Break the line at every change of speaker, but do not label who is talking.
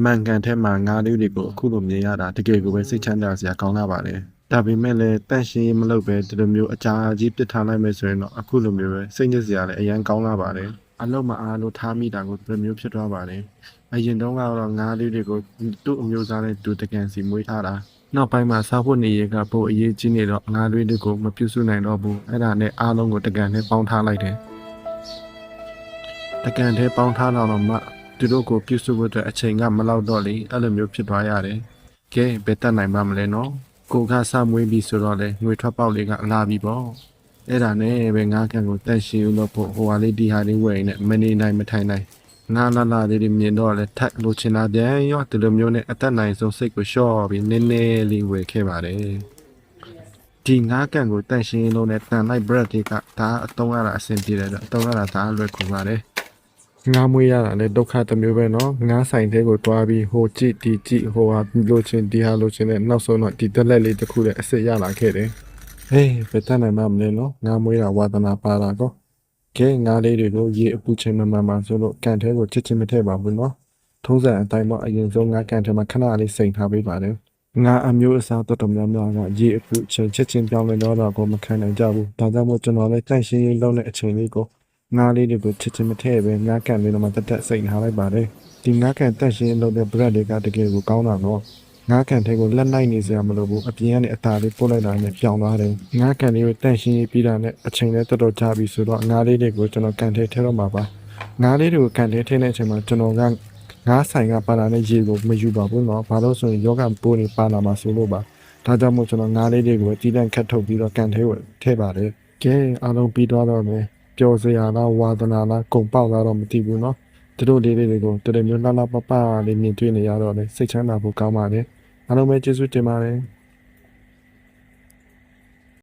မှန်ကန်ထဲမှာငါးလေးတွေကိုအခုလိုမြင်ရတာတကယ်ကိုပဲစိတ်ချမ်းသာစရာကောင်းလာပါတယ်ဒါပေမဲ့လည်းတန့်ရှင်းရေးမလုပ်ပဲဒီလိုမျိုးအကြာကြီးပစ်ထားလိုက်မယ်ဆိုရင်တော့အခုလိုမျိုးပဲစိတ်ညစ်စရာလည်းအရန်ကောင်းလာပါတယ်အလုံးမအားလို့ထားမိတာကိုဒီလိုမျိုးဖြစ်သွားပါတယ်အရင်တုန်းကတော့ငါးလေးတွေကိုသူ့အမျိုးသားနဲ့တူတကန်စီမွေးထားတာနောက်ပိုင်းမှာစားဖို့နေရကပိုအရေးကြီးနေတော့ငါးလေးတွေကိုမပြုစုနိုင်တော့ဘူးအဲ့ဒါနဲ့အားလုံးကိုတကန်နဲ့ပေါင်းထားလိုက်တယ်တကန်သေးပေါင်းထားတော့မှ သူတို့ကိုပြုစုဖို့အတွက်အချိန်ကမလောက်တော့လေအဲ့လိုမျိုးဖြစ်သွားရတယ်။ကဲဘယ်တက်နိုင်မှမလဲနော်။ကိုကစမွေးပြီဆိုတော့လေငွေထွက်ပေါက်လေးကလာပြီပေါ့။အဲ့ဒါနဲ့ပဲငါးကန်ကိုတက်ရှည်လို့ဖို့ဟိုဟာလေးဒီဟာလေးဝယ်နေမနေနိုင်မထိုင်နိုင်ငါလာလာလေးတွေမြင်တော့လေထက်လိုချင်တာပြန်ရောဒီလိုမျိုးနဲ့အသက်နိုင်ဆုံးစိတ်ကိုလျှော့ပြီးနည်းနည်းလေးဝယ်ခဲ့ပါတယ်။ဒီငါးကန်ကိုတန့်ရှင်းလို့နဲ့တန်လိုက် bread တွေကဒါအတုံးရတာအဆင်ပြေတယ်တော့အတုံးရတာဒါအလွယ်ကူပါတယ်။ ငားမွေးရတာလည်းဒုက္ခတစ်မျိုးပဲเนาะငားဆိုင်တဲ့ကိုတွားပြီးဟိုကြည့်ဒီကြည့်ဟိုဟာလိုချင်ဒီဟာလိုချင်တဲ့နောက်ဆုံးတော့ဒီတက်လက်လေးတစ်ခုလည်းအစ်စ်ရလာခဲ့တယ်ဟေးဘယ်တတ်နိုင်မှမလဲเนาะငားမွေးတာဝါသနာပါတာကောကဲငားလေးတွေကိုရေအပူချိန်မှန်မှန်မှဆိုလို့ကန်ထဲကိုချစ်ချင်းမထည့်ပါဘူးเนาะထုံးစံအတိုင်းပေါ့အရင်ဆုံးငားကန်ထဲမှာခဏလေးစိန်ထားပေးပါတယ်ငါအမျိုးအစားတော်တော်များများကရေအပူချိန်ချက်ချင်းပြောင်းလဲတော့တော့ကိုမခံနိုင်ကြဘူးဒါကြောင့်မို့ကျွန်တော်လည်းတန့်ရှင်းရေးလုပ်တဲ့အချိန်လေးကို ငါးလေးတွေကိုချစ်ချင်မထည့်ပဲငါးကန်လေးတော့မှတက်တက်စိတ်ထားလိုက်ပါတယ်ဒီငါးကန်တက်ရှင်းလုပ်တဲ့ bread တွေကတကယ်ကိုကောင်းတာတော့ငါးကန်ထဲကိုလက်နိုင်နေစရာမလိုဘူးအပြင်ကနေအသားလေးပို့လိုက်တာနဲ့ပြောင်းသွားတယ်ငါးကန်လေးကိုတက်ရှင်းရေးပြီးတာနဲ့အချိန်လည်းတော်တော်ကြာပြီဆိုတော့ငါးလေးတွေကိုကျွန်တော်ကန်ထဲထည့်တော့မှာပါငါးလေးတွေကိုကန်ထဲထည့်တဲ့အချိန်မှာကျွန်တော်ကငါးဆိုင်ကပါလာတဲ့ရေကိုမယူပါဘူးเนาะဘာလို့ဆိုရင်ယောဂပိုးနေပါလာမှာဆိုလို့ပါဒါကြောင့်မို့ကျွန်တော်ငါးလေးတွေကိုတီးတန့်ခတ်ထုတ်ပြီးတော့ကန်ထဲကိုထည့်ပါတယ်ကဲအားလုံးပြီးသွားတော့မယ် ပျော်စရာလားဝါသနာလားကုံပေါက်လားတော့မသိဘူးเนาะသူတို့လေးလေးတွေကိုတကယ်မျိုးလှလှပပလေးမြင်တွေ့နေရတော့လေစိတ်ချမ်းသာဖို့ကောင်းပါတယ်အားလုံးပဲကျေးဇူးတင်ပါတယ်